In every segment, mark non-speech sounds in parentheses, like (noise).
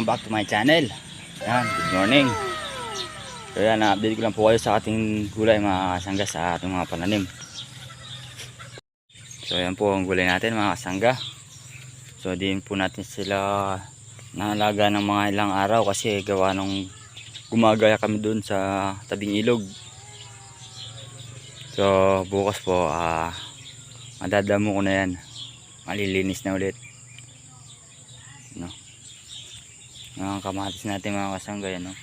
welcome back to my channel. Yan, good morning. So yan, update ko lang po kayo sa ating gulay mga kasangga sa ating mga pananim. So yan po ang gulay natin mga kasangga. So din po natin sila nalaga ng mga ilang araw kasi gawa nung gumagaya kami dun sa tabing ilog. So bukas po, ah, madadamo ko na yan. Malilinis na ulit. No. Mga kamatis natin mga kasangga yan, no.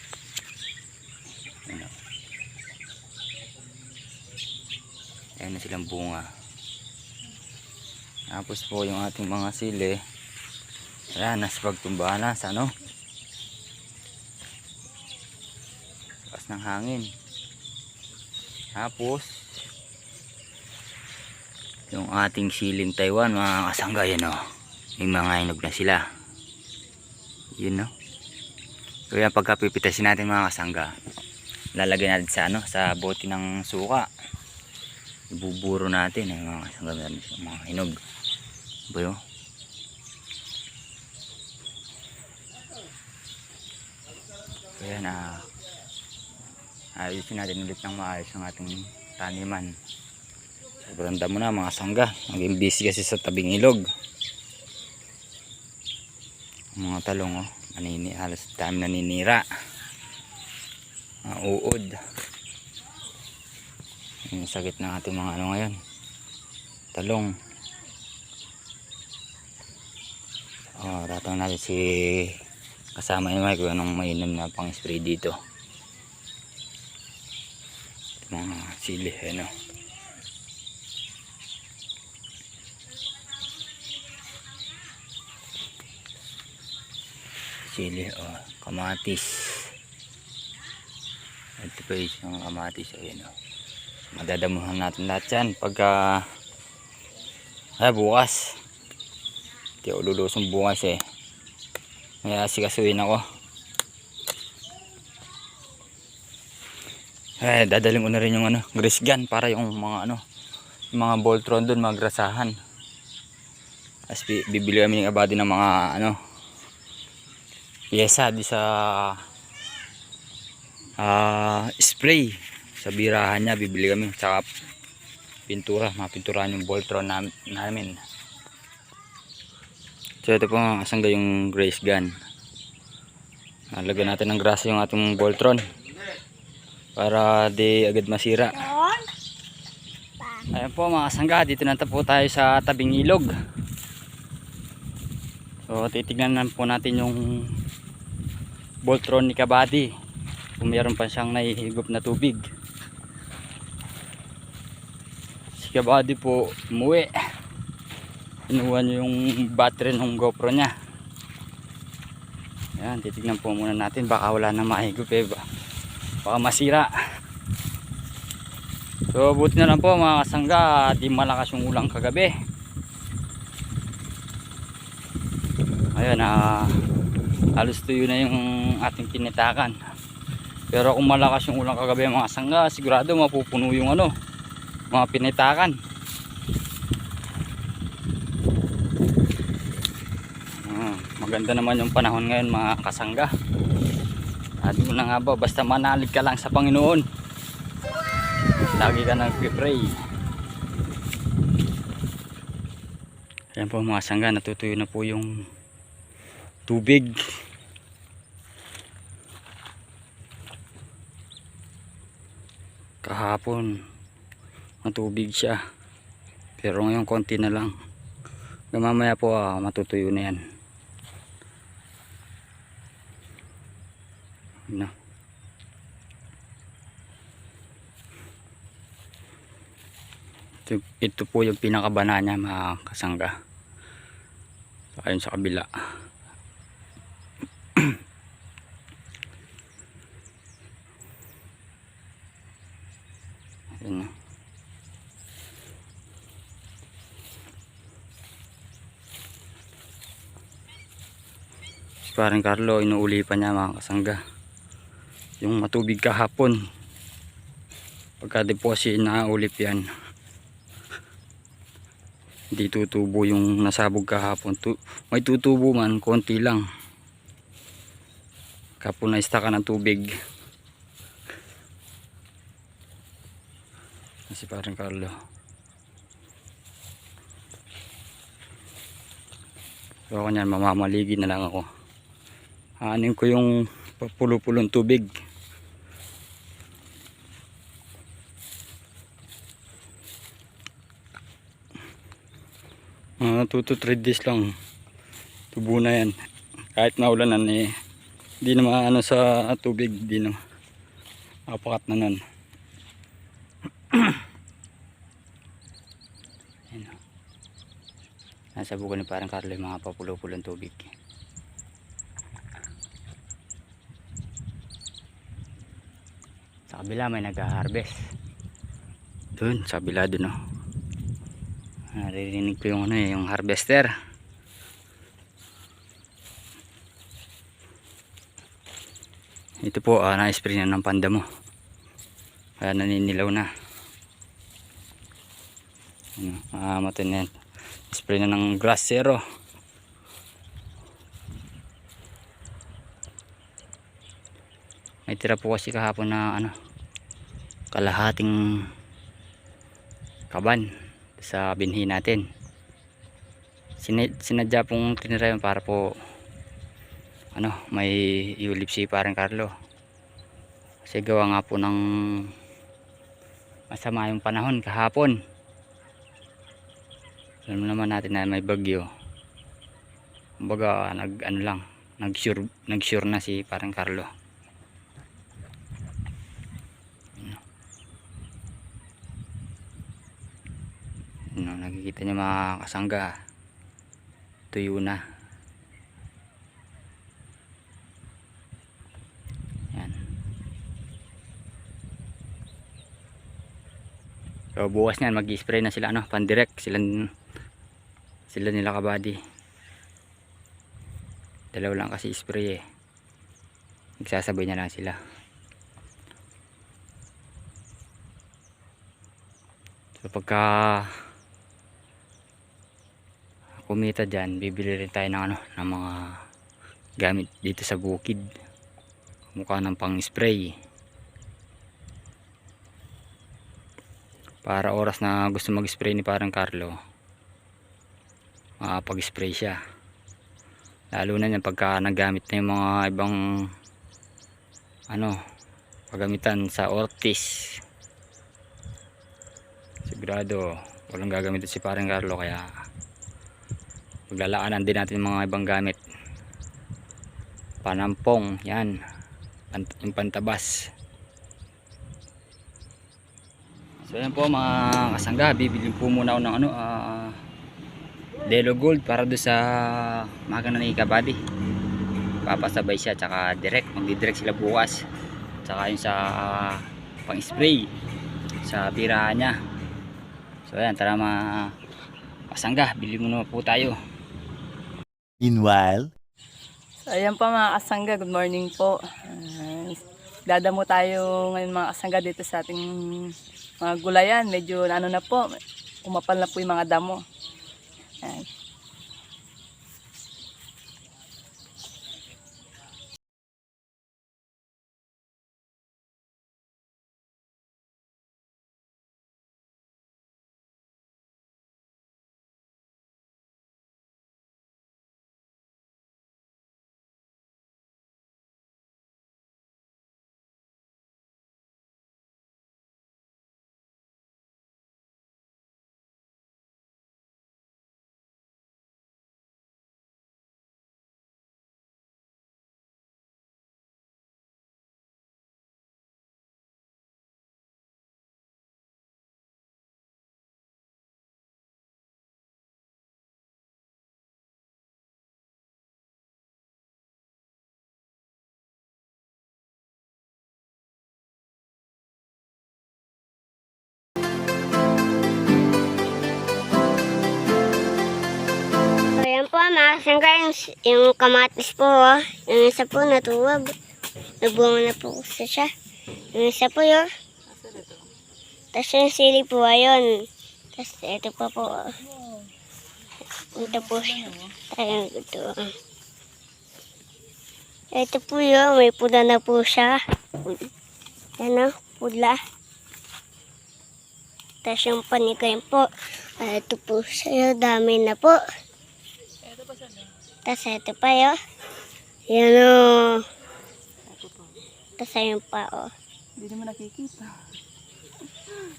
Yan, no. Ayan na silang bunga. Tapos po yung ating mga sili. Ayan, nasa pagtumbahan na sa ano. Lakas ng hangin. Tapos, yung ating siling Taiwan, mga kasangga yan, no. May mga hinog na sila. Yun no. So yan pagkapipitasin natin mga kasangga. Lalagay natin sa ano, sa bote ng suka. Ibuburo natin eh, mga kasangga meron mga hinog. Ba yun? So yan ah. Ayusin natin ulit ng maayos ang ating taniman. Sobrang damo na mga sangga. Naging busy kasi sa tabing ilog mga talong oh nanini halos dami naninira. Mga uod. Yung sakit ng ating mga ano ngayon. Talong. Oh tatang natin si kasama ni Mike anong mainam na pang spray dito. Mga sili ano sili o kamatis. Ito pa yung kamatis ayun o madadamuhan natin lahat yan pagka ay bukas. Hindi ako lulusong bukas eh. Kaya sikasuin ako. Eh dadaling ko na rin yung ano grease gun para yung mga ano yung mga boltron dun magrasahan bi- bibili kami ng abadi ng mga ano pyesa di sa ah, spray sa birahan niya bibili kami. Tsaka pintura mapinturahan yung Voltron nam namin. So ito po mga kasangga yung grace gun. Nalagyan natin ng grasa yung ating Voltron. Para di agad masira. Ayan po mga kasangga dito na po tayo sa tabing ilog so titignan na po natin yung Voltron ni Kabady. Kung meron pa siyang nahihigop na tubig. Si Kabady po umuwi. Inuwan niya yung battery ng GoPro niya. Yan titignan po muna natin. Baka wala na mahigop eh. Ba- baka masira. So buti na lang po mga kasangga. Di malakas yung ulang kagabi ayun ah halos tuyo na yung ating kinitakan pero kung malakas yung ulang kagabi mga sangga sigurado mapupuno yung ano mga pinitakan. Ah, maganda naman yung panahon ngayon mga kasangga. Mo na nga ba basta manalig ka lang sa Panginoon. Lagi ka nagpipray. Yan po mga sangga natutuyo na po yung tubig. Kahapon matubig siya. Pero ngayon konti na lang. Hanggang mamaya po ah, matutuyo na yan. No. ito, ito po yung pinakabana niya mga kasangga. Ayun sa kabila Si parang Carlo, inuuli pa niya mga kasangga. Yung matubig kahapon. Pagka deposit na ulip yan. Hindi tutubo yung nasabog kahapon. Tu may tutubo man, konti lang. Kapon na ka ng tubig. Si parang Carlo. So ako niyan, mamamaligi na lang ako. Aanin ko yung pulo-pulong tubig. Mga 2 to 3 days lang. Tubo na yan. Kahit maulanan eh. Hindi na maano sa tubig. Hindi na mapakat na nun. (clears throat) Nasa buko ni parang Carlo yung mga papulo-pulong tubig. Kabila may nag-harvest. Doon, sa kabila doon o. Naririnig ko yung ano eh, yung harvester. Ito po, ah, na-spray na ng panda mo. Kaya naninilaw na. Ano, ah, na yan. Spray na ng grass zero. May tira po kasi kahapon na ano, kalahating kaban sa binhi natin. Sina- Sinadya pong tinira yun para po ano, may iulip si parang Carlo. Kasi gawa nga po ng masama yung panahon kahapon. Alam naman natin na may bagyo. Kumbaga nag ano lang, nag sure, nag sure na si parang Carlo. Nakikita niyo mga kasangga. Tuyo na. Yan. So bukas niyan mag-spray na sila ano, pan-direct sila sila nila kabady. Dalawa lang kasi spray eh. Nagsasabay na lang sila. So pagka kumita dyan, bibili rin tayo ng ano, ng mga gamit dito sa bukid. Mukha ng pang spray. Para oras na gusto mag-spray ni parang Carlo, makapag-spray siya. Lalo na yan pagka nagamit na yung mga ibang ano, pagamitan sa Ortiz. Sigurado, walang gagamitin si parang Carlo kaya paglalaanan din natin mga ibang gamit. Panampong yan. Pant yung pantabas. So yan po mga kasangga. Bibili po muna ako ng ano ah Delo Gold para do sa makina ni Kabady papasabay siya tsaka direct. Magdidirect sila bukas. Tsaka yung sa pang spray sa pirahan niya. So yan tara mga kasangga. Bili muna po tayo Meanwhile, So, ayan pa mga kasangga, good morning po. Uh, dadamo tayo ngayon mga kasangga dito sa ating mga gulayan. Medyo ano na po, kumapal na po yung mga damo. Ayan. So, yan po, mga kasangga, yung, yung kamatis po, oh. Yung isa po, natuwag. Nabunga na po sa siya. Yung isa po, yun. Tapos yung sili po, ayun. Tapos ito pa po, oh. Ito po siya. Tayo ito. ah. Ito po yun. May pula na po siya. Ano? Pula. Tapos yung panikain po. Ah, ito po siya. Dami na po. Tapos ito pa yun. Yan o. Tapos ayun pa o. Hindi naman nakikita.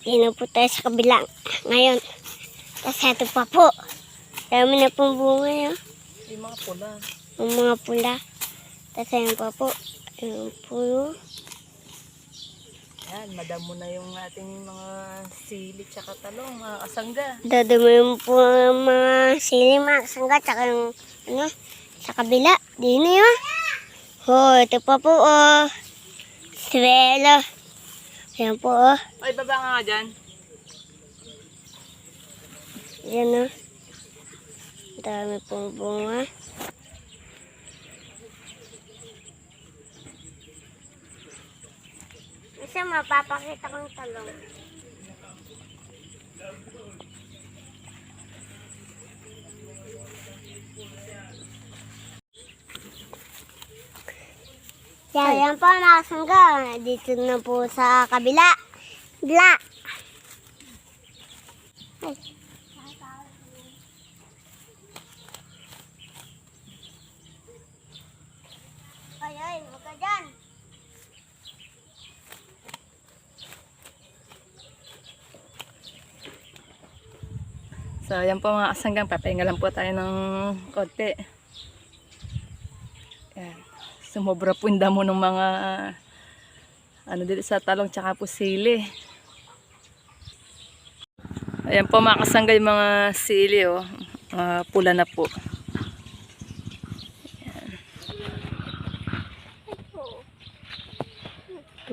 Yan po tayo sa kabila. Ngayon. Tapos ito pa po. Dami na pong bunga yun. Yung mga pula. Yung mga pula. Tapos ayun pa po. Ayun po yun. Yan, madamo na yung ating mga sili tsaka talong, mga kasangga. Dadamuhin po ang mga sili, mga sangga, tsaka yung, ano, sa kabila. Di na yun. Oh, ito pa po, oh. Swelo. Ayan po, oh. Ay, baba nga nga dyan. Ayan, oh. Dami pong bunga. Isa mapapakita kong talong. Yan, yan po mga sangga. Dito na po sa kabila. Bla. Ay. Ay, ay, huwag ka dyan. So, yan po mga kasanggang. Papahinga lang po tayo ng konti. Yan. Sumobra po yung damo ng mga ano dito sa talong tsaka po sili. Ayan po mga kasangga yung mga sili oh. Ah, pula na po. Ayan.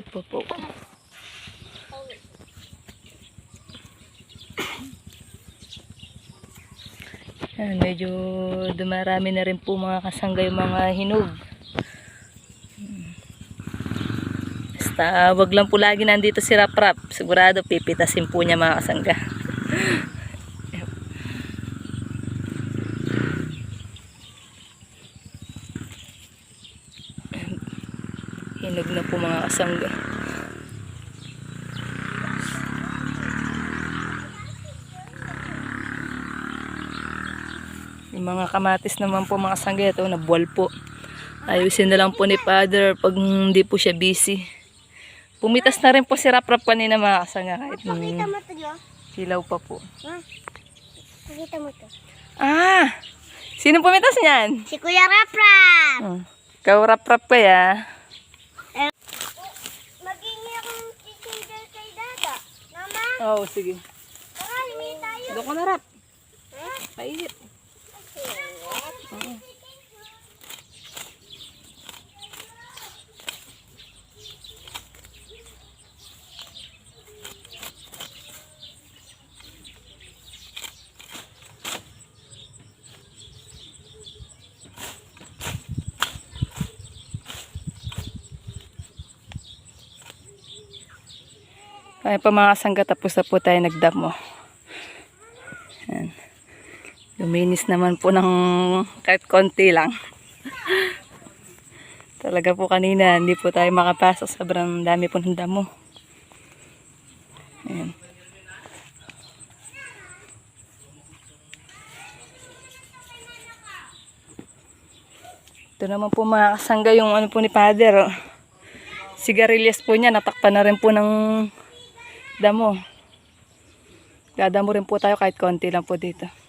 Ito po po. Ayan, medyo dumarami na rin po mga kasangga yung mga hinog. Basta wag lang po lagi nandito si Raprap. Sigurado pipitasin po niya mga kasangga. Hinog na po mga kasangga. Yung mga kamatis naman po mga sangga ito na buwal po. Ayusin na lang po ni Father pag hindi po siya busy. Pumitas na rin po si Raprap kanina mga kasangga kahit Pakita mo to, Jo. silaw pa po. Ha? Pakita mo to. Ah! Sino pumitas niyan? Si Kuya Raprap! Oh, ikaw Raprap kaya. Mag-ingi akong chichindel kay Dada. Mama, Oo, oh, sige. tara, limit tayo. Doon ko na Rap. Painit. Pa mga sangga tapos na po tayo nagdamo. Luminis naman po ng kahit konti lang. Talaga po kanina hindi po tayo makapasok. Sobrang dami po ng damo. Ayan. Ito naman po mga kasangga yung ano po ni Father. Oh. Sigarilyas po niya. Natakpan na rin po ng damo. Dadamo rin po tayo kahit konti lang po dito.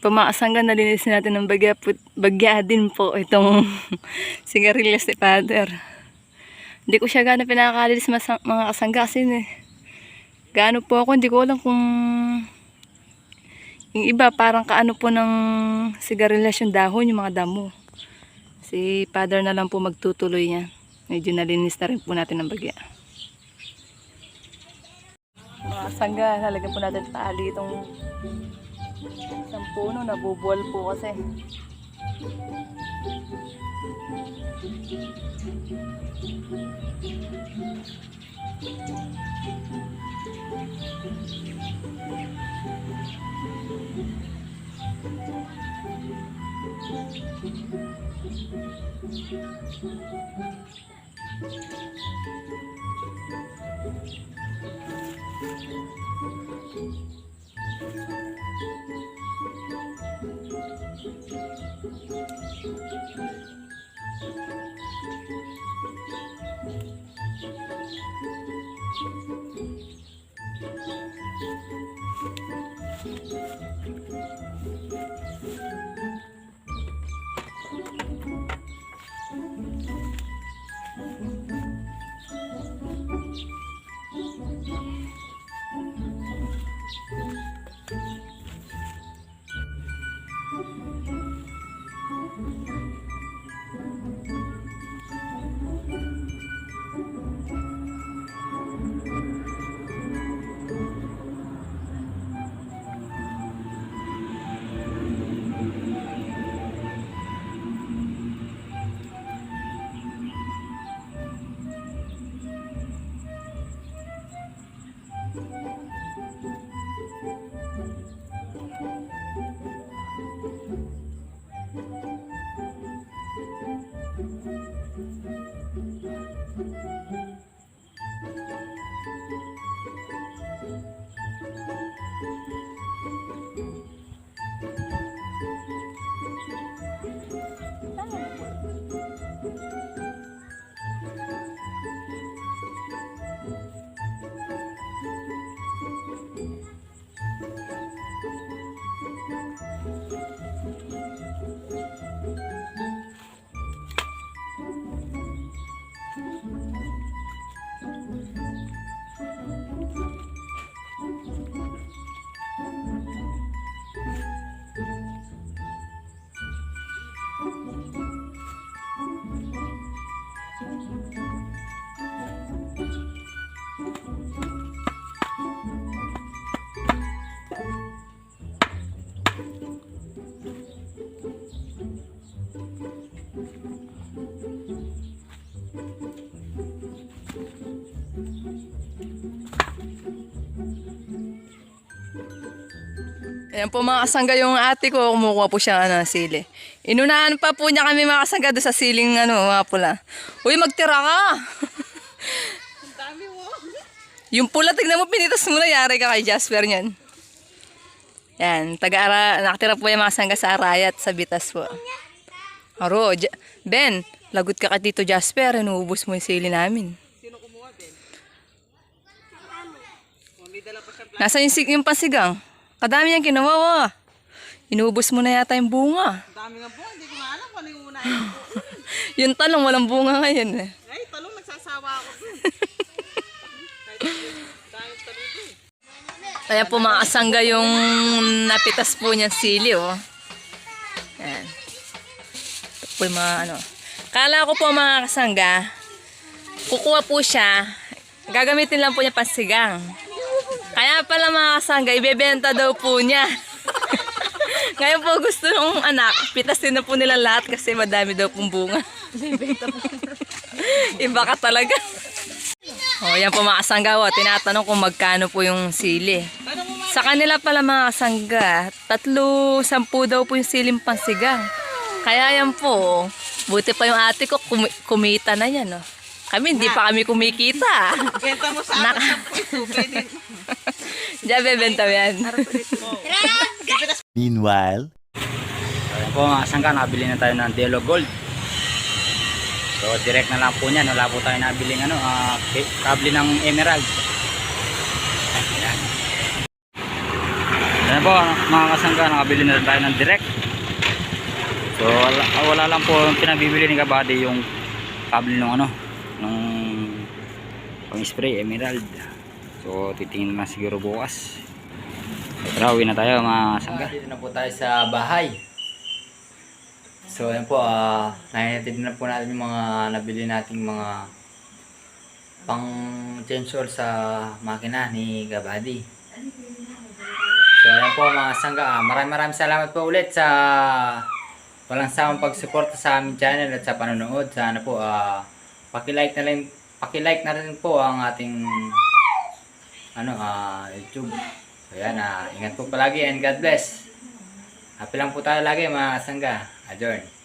Pamaasanggan nalinis natin ng bagya, bagya din po itong (laughs) sigarilyas ni Father. Hindi ko siya gano'n pinakakalinis masa- mga kasangga kasi eh. Gaano po ako, hindi ko alam kung yung iba parang kaano po ng sigarilyas yung dahon, yung mga damo. Si Father na lang po magtutuloy yan. Medyo nalinis na rin po natin ng bagya. Mga kasangga, lalagyan po natin tali itong isang puno, nabubuwal po kasi. Ayan po mga kasangga yung ate ko, kumukuha po siya ano, sili. Inunahan pa po niya kami mga kasangga doon sa siling ano, mga pula. Uy, magtira ka! (laughs) yung pula, tignan mo, pinitas mo na, yari ka kay Jasper niyan. Yan, taga-ara, nakatira po yung mga kasangga sa Arayat, sa Bitas po. Aro, Ja- Ben, lagot ka ka dito Jasper, inuubos mo yung sili namin. Nasa yung, yung pasigang? Kadami yung kinuha. Inubos mo na yata yung bunga. Dami nga po, hindi ko nga alam kung ano yung ko. (laughs) yung talong, walang bunga ngayon eh. Ay, talong nagsasawa ako dun. Kaya po mga kasangga yung napitas po niya sili, oh. Yan. Ito po yung mga ano. Kala ko po mga kasangga, kukuha po siya, gagamitin lang po niya pansigang. Kaya pala mga kasangga, ibebenta daw po niya. (laughs) Ngayon po gusto ng anak, pitasin na po nila lahat kasi madami daw pong bunga. (laughs) Iba ka talaga. O, yan po mga kasangga, oh, tinatanong kung magkano po yung sili. Sa kanila pala mga kasangga, tatlo, sampu daw po yung siling pansigang. Kaya yan po, buti pa yung ate ko, kumi- kumita na yan. Oh. Kami, hindi pa kami kumikita. Benta mo sa akin ito, pwede. (laughs) Diyan, bebenta mo yan. Meanwhile, ayan po mga kasangga, nabili na tayo ng Delo Gold. So, direct na lang po niyan. Wala po tayo nabiling ano, ka- kable ng Emerald. Ayan. Ayan po, mga kasangga, nakabili na tayo ng direct. So, wala, wala lang po yung pinabibili ni Kabady yung cable nung ano, nung pang spray, emerald. So, titingin na siguro bukas. Tara, uwi na tayo mga kasangga. Dito na po tayo sa bahay. So, ayan po, ah, nahinatid na po natin yung mga nabili nating mga pang chainsaw sa makina ni Gabadi. So, ayan po mga sangga, ah, maraming maraming salamat po ulit sa walang sawang pagsuporta sa aming channel at sa panonood. Sana po, ah, paki-like na rin, paki-like na rin po ang ating ano, ah, YouTube. So, yan, ah, ingat po palagi and God bless. Happy lang po tayo lagi mga sangga. Adjourn.